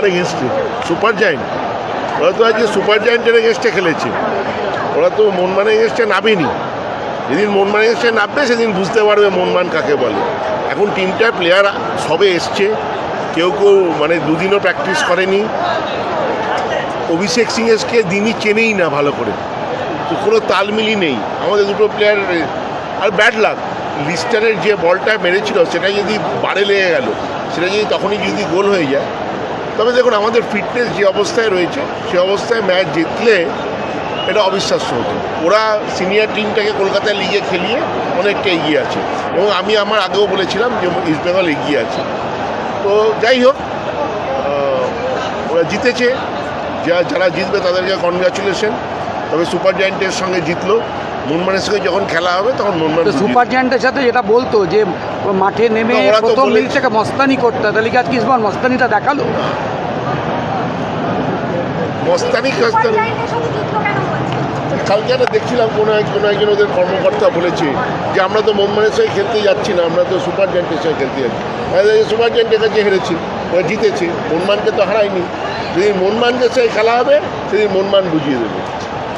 কার এগেনস্টে super giant ওরা তো আজকে সুপার জায়েন্টের এগেনস্টে খেলেছে। ওরা তো মনমানের এগেনস্টে নামেনি। যেদিন মনমান এগেনস্টে নামবে, সেদিন বুঝতে পারবে মনমান কাকে বলে। এখন টিমটার প্লেয়ার সবে এসছে। কেউ কেউ মানে দুদিনও প্র্যাকটিস করেনি। অভিষেক সিং এসকে দিনই চেনেই না ভালো করে। তো কোনো তালমিলই নেই। আমাদের দুটো প্লেয়ার আর ব্যাড লাক লিস্টারের যে বলটা মেরেছিল, সেটা যদি বারে লেগে গেল, সেটা যদি তখনই যদি গোল হয়ে যায় তবে দেখুন, আমাদের ফিটনেস যে অবস্থায় রয়েছে, সে অবস্থায় ম্যাচ জিতলে এটা অবিশ্বাস্য হতো। ওরা সিনিয়র টিমটাকে কলকাতায় লিগে খেলিয়ে অনেকটা এগিয়ে আছে। এবং আমি আমার আগেও বলেছিলাম যে ইস্টবেঙ্গল এগিয়ে আছে। তো যাই হোক ওরা জিতেছে। যা, যারা জিতবে তাদেরকে কনগ্রাচুলেশন তবে সুপার জায়েন্টের সঙ্গে জিতলো। মুনমানের সঙ্গে যখন খেলা হবে তখন মুনমান সুপার জায়ান্টের সাথে যেটা বলতো যে মাঠে নেমে প্রথম। মিনিট থেকে মস্তানি করতে। তাহলে কি আজকে ইসমান মস্তানিটা দেখাল? মস্তানি কালকে একটা দেখছিলাম কোনো এক কোনো একজন ওদের কর্মকর্তা বলেছে যে আমরা তো মনমানের সঙ্গে খেলতে যাচ্ছি না আমরা তো সুপার জায়েন্টের সঙ্গে খেলতে যাচ্ছি। আরে, সুপার জায়েন্টের কাছে হেরেছি ওরা জিতেছে। মনমানকে তো হারায়নি। যদি মনমানদের সঙ্গে খেলা হবে সেদিন মনমান বুঝিয়ে দেবে।